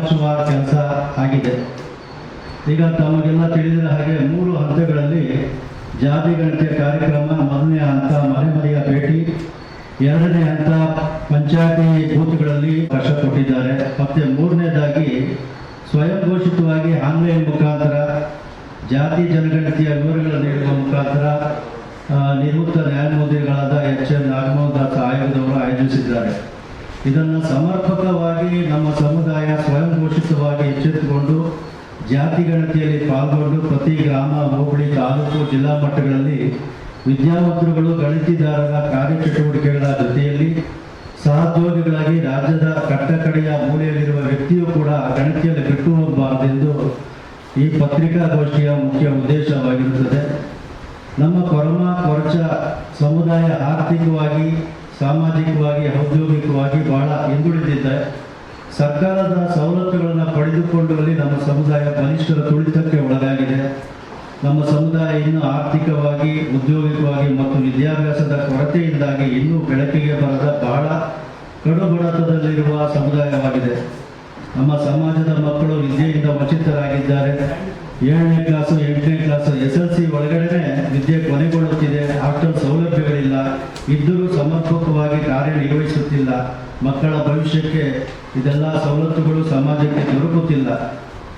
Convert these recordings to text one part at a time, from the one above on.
ಮರೆಮಾಚುವ ಕೆಲಸ ಆಗಿದೆ. ಈಗ ತಮಗೆಲ್ಲ ತಿಳಿದಿರ ಹಾಗೆ ಮೂರು ಹಂತಗಳಲ್ಲಿ ಜಾತಿ ಗಣತಿಯ ಕಾರ್ಯಕ್ರಮ, ಮೊದಲನೇ ಹಂತ ಮನೆ ಮನೆಯ ಭೇಟಿ, ಎರಡನೇ ಹಂತ ಪಂಚಾಯತಿ ಬೂತ್ಗಳಲ್ಲಿ ಕಷ್ಟ ಕೊಟ್ಟಿದ್ದಾರೆ. ಮತ್ತೆ ಮೂರನೇದಾಗಿ ಸ್ವಯಂ ಘೋಷಿತವಾಗಿ ಆನ್ಲೈನ್ ಮುಖಾಂತರ, ಜಾತಿ ಜನಗಣತಿಯ ವಿವರಗಳನ್ನು ನೀಡುವ ಮುಖಾಂತರ ನಿವೃತ್ತ ನ್ಯಾಯಮೂರ್ತಿಗಳಾದ ಎಚ್ ಎನ್ ಆಯೋಜಿಸಿದ್ದಾರೆ ಇದನ್ನು ಸಮರ್ಪಕವಾಗಿ ನಮ್ಮ ಸಮುದಾಯ ಸ್ವಯಂ ಘೋಷಿತವಾಗಿ ಎಚ್ಚೆತ್ತುಕೊಂಡು ಜಾತಿ ಗಣತಿಯಲ್ಲಿ ಪಾಲ್ಗೊಂಡು ಪ್ರತಿ ಗ್ರಾಮ, ಹೋಬಳಿ, ತಾಲೂಕು, ಜಿಲ್ಲಾ ಮಟ್ಟಗಳಲ್ಲಿ ವಿದ್ಯಾವಂತರುಗಳು, ಗಣತಿದಾರರ ಕಾರ್ಯಚಟುವಟಿಕೆಗಳ ಜೊತೆಯಲ್ಲಿ ಸಹೋದ್ಯೋಗಿಗಳಾಗಿ ರಾಜ್ಯದ ಕಟ್ಟಕಡೆಯ ಮೂಲೆಯಲ್ಲಿರುವ ವ್ಯಕ್ತಿಯು ಕೂಡ ಗಣತಿಯಲ್ಲಿ ಬಿಟ್ಟು ಹೋಗಬಾರದೆಂದು ಈ ಪತ್ರಿಕಾಗೋಷ್ಠಿಯ ಮುಖ್ಯ ಉದ್ದೇಶವಾಗಿರುತ್ತದೆ. ನಮ್ಮ ಕೊರಮ ಕೊರಚ ಸಮುದಾಯ ಆರ್ಥಿಕವಾಗಿ ಸಾಮಾಜಿಕವಾಗಿ, ಔದ್ಯೋಗಿಕವಾಗಿ ಬಹಳ ಹಿಂದುಳಿದಿದೆ. ಸರ್ಕಾರದ ಸವಲತ್ತುಗಳನ್ನು ಪಡೆದುಕೊಳ್ಳುವಲ್ಲಿ ನಮ್ಮ ಸಮುದಾಯ ಕನಿಷ್ಠರ ತುಳಿತಕ್ಕೆ ಒಳಗಾಗಿದೆ. ನಮ್ಮ ಸಮುದಾಯ ಇನ್ನೂ ಆರ್ಥಿಕವಾಗಿ ಉದ್ಯೋಗಿಕವಾಗಿ ಮತ್ತು ವಿದ್ಯಾಭ್ಯಾಸದ ಕೊರತೆಯಿಂದಾಗಿ ಇನ್ನೂ ಬೆಳಕಿಗೆ ಬರದ ಬಹಳ ಕಡುಬಡತದಲ್ಲಿರುವ ಸಮುದಾಯವಾಗಿದೆ. ನಮ್ಮ ಸಮಾಜದ ಮಕ್ಕಳು ವಿದ್ಯೆಯಿಂದ ವಂಚಿತರಾಗಿದ್ದಾರೆ. ಏಳನೇ ಕ್ಲಾಸು, ಎಂಟನೇ ಕ್ಲಾಸು, ಎಸ್ ಎಲ್ ಸಿ ಒಳಗಡೆ ವಿದ್ಯೆ ಸೌಲಭ್ಯಗಳಿಲ್ಲ ಇದ್ದರೂ ಸಮರ್ಪಕವಾಗಿ ಕಾರ್ಯನಿರ್ವಹಿಸುತ್ತಿಲ್ಲ. ಮಕ್ಕಳ ಭವಿಷ್ಯಕ್ಕೆ ಇದೆಲ್ಲ ಸವಲತ್ತುಗಳು ಸಮಾಜಕ್ಕೆ ದೊರಕುತ್ತಿಲ್ಲ.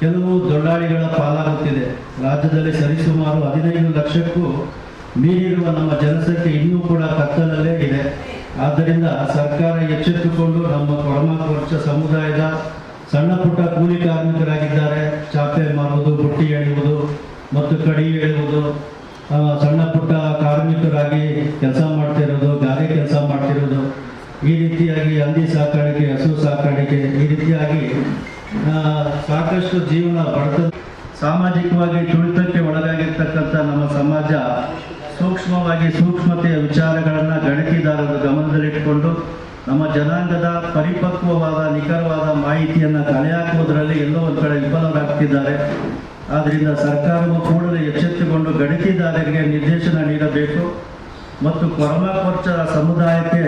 ಕೆಲವು ದೊಡ್ಡಾಳಿಗಳ ಪಾಲಾಗುತ್ತಿದೆ. ರಾಜ್ಯದಲ್ಲಿ ಸರಿಸುಮಾರು ಹದಿನೈದು ಲಕ್ಷಕ್ಕೂ ಮೀರಿರುವ ನಮ್ಮ ಜನಸಂಖ್ಯೆ ಇನ್ನೂ ಕೂಡ ಕತ್ತಲಲ್ಲೇ ಇದೆ. ಆದ್ದರಿಂದ ಸರ್ಕಾರ ಎಚ್ಚೆತ್ತುಕೊಂಡು ನಮ್ಮ ಕೊರಚ ಸಮುದಾಯದ ಸಣ್ಣ ಪುಟ್ಟ ಕೂಲಿ ಕಾರ್ಮಿಕರಾಗಿದ್ದಾರೆ. ಚಾಪೆ ಮಾಡುವುದು ಬುಟ್ಟಿ ಎಳೆಯುವುದು ಮತ್ತು ಕಡಿ ಎಳೆಯುವುದು ಸಣ್ಣ ಪುಟ್ಟ ಕಾರ್ಮಿಕರಾಗಿ ಕೆಲಸ ಈ ರೀತಿಯಾಗಿ ಹಂದಿ ಸಾಕಾಣಿಕೆ, ಹಸು ಸಾಕಾಣಿಕೆ ಈ ರೀತಿಯಾಗಿ ಸಾಕಷ್ಟು ಜೀವನ ಬಡತ ಸಾಮಾಜಿಕವಾಗಿ ತುಳಿತಕ್ಕೆ ಒಳಗಾಗಿರ್ತಕ್ಕಂಥ ನಮ್ಮ ಸಮಾಜ ಸೂಕ್ಷ್ಮವಾಗಿ ಸೂಕ್ಷ್ಮತೆಯ ವಿಚಾರಗಳನ್ನು ಗಣಕಿದಾರರು ಗಮನದಲ್ಲಿಟ್ಟುಕೊಂಡು ನಮ್ಮ ಜನಾಂಗದ ಪರಿಪಕ್ವವಾದ, ನಿಖರವಾದ ಮಾಹಿತಿಯನ್ನು ಕಲೆ ಹಾಕುವುದರಲ್ಲಿ ಎಲ್ಲೋ ಒಂದು ಕಡೆ ವಿಫಲರಾಗ್ತಿದ್ದಾರೆ. ಆದ್ದರಿಂದ ಸರ್ಕಾರವು ಕೂಡಲೇ ಎಚ್ಚೆತ್ತುಕೊಂಡು ಗಣಕಿದಾರರಿಗೆ ನಿರ್ದೇಶನ ನೀಡಬೇಕು. ಮತ್ತು ಕೊರಮ ಸಮುದಾಯಕ್ಕೆ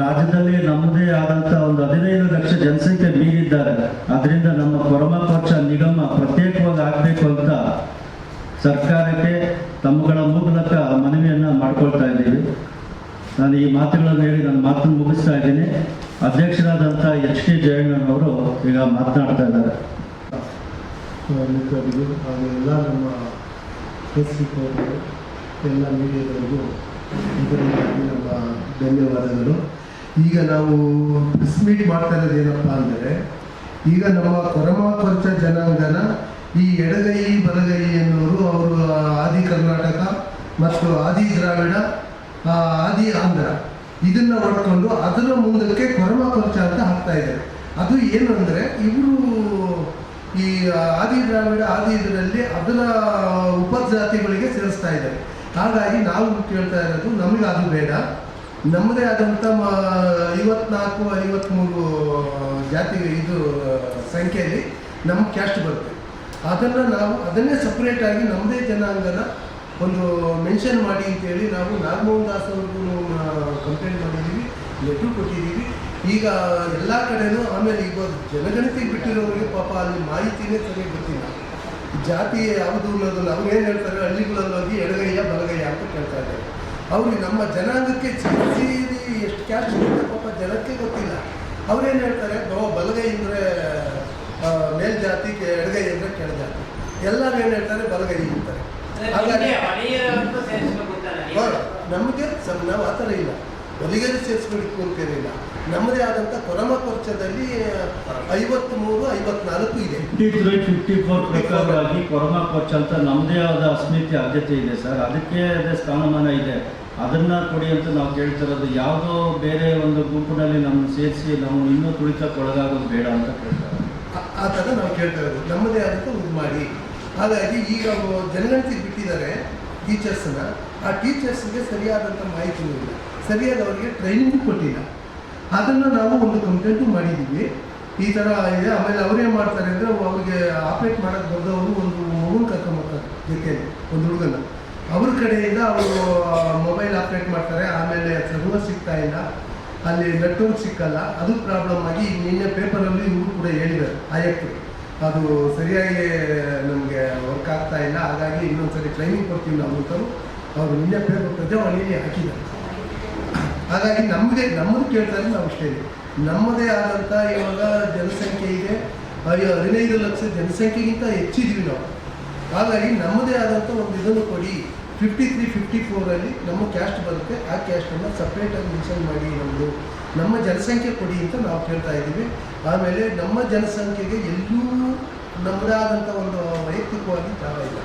ರಾಜ್ಯದಲ್ಲಿ ನಮ್ಮದೇ ಆದಂತ ಒಂದು ಹದಿನೈದು ಲಕ್ಷ ಜನಸಂಖ್ಯೆ ಮೀರಿದ್ದಾರೆ. ಅದರಿಂದ ನಮ್ಮ ಕೊರಮ ಪಕ್ಷ ನಿಗಮ ಪ್ರತ್ಯೇಕವಾಗಿ ಆಗಬೇಕು ಅಂತ ಸರ್ಕಾರಕ್ಕೆ ತಮ್ಮಗಳ ಮೂಲಕ ಮನವಿಯನ್ನ ಮಾಡ್ಕೊಳ್ತಾ ಇದ್ದೀವಿ. ನಾನು ಈ ಮಾತುಗಳನ್ನು ಹೇಳಿ ನನ್ನ ಮಾತನ್ನು ಮುಗಿಸ್ತಾ ಇದ್ದೀನಿ. ಅಧ್ಯಕ್ಷರಾದಂಥ ಎಚ್ ಜಯಣ್ಣ ಅವರು ಈಗ ಮಾತನಾಡ್ತಾ ಇದ್ದಾರೆ. ಎಲ್ಲ ನಮ್ಮ ಎಲ್ಲ ಮೀಡಿಯಾದವರಿಗೂ ಇದರಿಂದಾಗಿ ಧನ್ಯವಾದಗಳು. ಈಗ ನಾವು ಪ್ರೆಸ್ ಮಾಡ್ತಾ ಇರೋದು ಏನಪ್ಪ ಅಂದರೆ, ಈಗ ನಮ್ಮ ಕೊರಮ ಕೊರಚ ಜನಾಂಗನ ಈ ಎಡಗೈ, ಬಲಗೈ ಎನ್ನುವರು ಅವರು ಆದಿ ಕರ್ನಾಟಕ ಮತ್ತು ಆದಿ ದ್ರಾವಿಡ ಆದಿ ಆಂಧ್ರ. ಇದನ್ನು ಹೊಡ್ಕೊಂಡು ಅದರ ಮುಂದಕ್ಕೆ ಕೊರಮ ಕೊರಚ ಅಂತ ಹಾಕ್ತಾ ಇದ್ದಾರೆ. ಅದು ಏನು ಅಂದರೆ ಇವರು ಈ ಆದಿ ದ್ರಾವಿಡ ಆದಿ ಇದರಲ್ಲಿ ಅದರ ಉಪಜಾತಿಗಳಿಗೆ ಸೇರಿಸ್ತಾ ಇದ್ದಾರೆ. ಹಾಗಾಗಿ ನಾವು ಕೇಳ್ತಾ ಇರೋದು ನಮಗೆ ಅದು ಬೇಡ. ನಮ್ಮದೇ ಆದಂಥ ಮ, ಐವತ್ನಾಲ್ಕು ಐವತ್ತ್ಮೂರು ಜಾತಿ ಇದು ಸಂಖ್ಯೆಯಲ್ಲಿ ನಮ್ಮ ಕ್ಯಾಸ್ಟ್ ಬರುತ್ತೆ. ಅದನ್ನು ನಾವು, ಅದನ್ನೇ ಸಪ್ರೇಟಾಗಿ ನಮ್ಮದೇ ಜನಾಂಗನ ಒಂದು ಮೆನ್ಷನ್ ಮಾಡಿ ಅಂತೇಳಿ ನಾವು ನಾಗಮೋಹನ್ ದಾಸ್ ಅವ್ರಿಗೂ ಕಂಪ್ಲೇಂಟ್ ಮಾಡಿದ್ದೀವಿ ಲೆಟ್ರು ಕೊಟ್ಟಿದ್ದೀವಿ. ಈಗ ಎಲ್ಲ ಕಡೆನೂ ಆಮೇಲೆ ಈಗ ಜನಗಣತಿ ಬಿಟ್ಟಿರೋರಿಗೆ ಪಾಪ ಅಲ್ಲಿ ಮಾಹಿತಿನೇ ಸರಿಯಾಗಿ ಗೊತ್ತಿಲ್ಲ. ಜಾತಿ ಯಾವುದು ಅನ್ನೋದು ನಾವು ಏನು ಹೇಳ್ತಾರೆ ಹಳ್ಳಿಗಳಲ್ಲಿ ಹೋಗಿ ಎಡಗೈಯ ಬಲಗೈಯ ಅಂತ ಕೇಳ್ತಾ ಅವ್ರಿಗೆ ನಮ್ಮ ಜನಾಂಗಕ್ಕೆ ಸೇರಿ ಎಷ್ಟು ಕ್ಯಾಚ್ ಪಾಪ ಜನಕ್ಕೆ ಗೊತ್ತಿಲ್ಲ. ಅವ್ರೇನು ಹೇಳ್ತಾರೆ? ಬಹು ಬಲಗೈ ಅಂದರೆ ಮೇಲ್ಜಾತಿ ಕೆ- ಎಡಗೈ ಅಂದರೆ ಕೆಳಜಾತಿ. ಎಲ್ಲರೂ ಏನು ಹೇಳ್ತಾರೆ? ಬಲಗೈ ಅಂತಾರೆ. ಹಾಗಾಗಿ. ನಮಗೆ ಸಮ್ ನಾವು? ಆ ಥರ ಇಲ್ಲ. ಹೊಲಿಗೆರೆ ಸೇರಿಸ್ಬೇಕು ಅಂತೇನಿಲ್ಲ ನಮ್ಮದೇ ಆದಂಥ ಕೊರಮ ಕೊರ್ಚದಲ್ಲಿ ಐವತ್ತ್ಮೂರು ಐವತ್ನಾಲ್ಕು ಇದೆ. ಫಿಫ್ಟಿ ತ್ರೀ ಫಿಫ್ಟಿ ಫೋರ್ ಪ್ರಕಾರವಾಗಿ ಕೊರಮ ಕೊರ್ಚ ಅಂತ ನಮ್ಮದೇ ಆದ ಅಸ್ಮಿತಿ ಆದ್ಯತೆ ಇದೆ ಸರ್. ಅದಕ್ಕೆ ಅದೇ ಸ್ಥಾನಮಾನ ಇದೆ. ಅದನ್ನ ಕೊಡಿ ಅಂತ ನಾವು ಕೇಳ್ತಿರೋದು ಯಾವುದೋ ಬೇರೆ ಒಂದು ಗುಂಪಿನಲ್ಲಿ ನಮ್ಮನ್ನು ಸೇರಿಸಿ ನಾವು ಇನ್ನೂ ತುಳಿತಕ್ಕೊಳಗಾಗೋದು ಬೇಡ ಅಂತ ಕೇಳ್ತಾರೆ ಆ- ಆ ಥರ ನಾವು ಕೇಳ್ತಾ ಇರೋದು. ನಮ್ಮದೇ ಆದಂಥ ಇದು ಮಾಡಿ. ಹಾಗಾಗಿ ಈಗ ಜನಗಣತಿ ಬಿಟ್ಟಿದ್ದಾರೆ ಟೀಚರ್ಸ್ನ ಆ ಟೀಚರ್ಸ್ಗೆ ಸರಿಯಾದಂಥ ಮಾಹಿತಿ ಇಲ್ಲ ಸರಿಯಾದ ಅವರಿಗೆ ಟ್ರೈನಿಂಗ್ ಕೊಟ್ಟಿಲ್ಲ. ಅದನ್ನು ನಾವು ಒಂದು ಕಂಪ್ಲೇಂಟು ಮಾಡಿದ್ದೀವಿ ಈ ಥರ ಇದೆ. ಆಮೇಲೆ ಅವ್ರೇನು ಮಾಡ್ತಾರೆ ಅಂದರೆ ಅವ್ರಿಗೆ ಆಪ್ರೇಟ್ ಮಾಡೋಕ್ಕೆ ಬಂದವರು ಒಂದು ಮಗುನ ಕರ್ಕೊಂಬರ್ತಾರೆ ಜೊತೆಯಲ್ಲಿ, ಒಂದು ಹುಡುಗನ ಅವ್ರ ಕಡೆಯಿಂದ ಅವರು ಮೊಬೈಲ್ ಆಪ್ರೇಟ್ ಮಾಡ್ತಾರೆ. ಆಮೇಲೆ ಸರ್ವರ್ ಸಿಗ್ತಾ ಇಲ್ಲ. ಅಲ್ಲಿ ನೆಟ್ವರ್ಕ್ ಸಿಕ್ಕಲ್ಲ. ಅದು ಪ್ರಾಬ್ಲಮ್ ಆಗಿ ನಿನ್ನೆ ಪೇಪರಲ್ಲಿ ಇವರು ಕೂಡ ಹೇಳಿದ್ದಾರೆ ಆಯುಕ್ತರು ಅದು ಸರಿಯಾಗಿ ನಮಗೆ ವರ್ಕ್ ಆಗ್ತಾ ಇಲ್ಲ. ಹಾಗಾಗಿ ಇನ್ನೊಂದ್ಸರಿ ಟ್ರೈನಿಂಗ್ ಕೊಡ್ತೀವಿ ನಾವು ಅವರು ನಿನ್ನೆ ಪೇಪರ್ ಪ್ರಜಾವಾಣಿಯಲ್ಲಿ ಹಾಕಿದ್ದಾರೆ. ಹಾಗಾಗಿ ನಮಗೆ ನಮ್ಮನ್ನು ಕೇಳ್ತಾರೆ ನಾವು ಅಷ್ಟೇ. ನಮ್ಮದೇ ಆದಂಥ ಇವಾಗ ಜನಸಂಖ್ಯೆ ಇದೆ. ಅಯ್ಯೋ, ಹದಿನೈದು ಲಕ್ಷ ಜನಸಂಖ್ಯೆಗಿಂತ ಹೆಚ್ಚಿದ್ವಿ ನಾವು. ಹಾಗಾಗಿ ನಮ್ಮದೇ ಆದಂಥ ಒಂದು ಇದನ್ನು ಕೊಡಿ. ಫಿಫ್ಟಿ ತ್ರೀ ಫಿಫ್ಟಿ ಫೋರಲ್ಲಿ ನಮ್ಮ ಕ್ಯಾಸ್ಟ್ ಬರುತ್ತೆ. ಆ ಕ್ಯಾಸ್ಟನ್ನು ಸಪ್ರೇಟಾಗಿ ಮೆನ್ಷನ್ ಮಾಡಿ ನಮ್ಮದು ನಮ್ಮ ಜನಸಂಖ್ಯೆ ಕೊಡಿ ಅಂತ ನಾವು ಕೇಳ್ತಾ ಇದ್ದೀವಿ. ಆಮೇಲೆ ನಮ್ಮ ಜನಸಂಖ್ಯೆಗೆ ಎಲ್ಲೂ ನಮ್ಮದೇ ಆದಂಥ ಒಂದು ವೈಯಕ್ತಿಕವಾಗಿ ಜಾಗ ಇಲ್ಲ.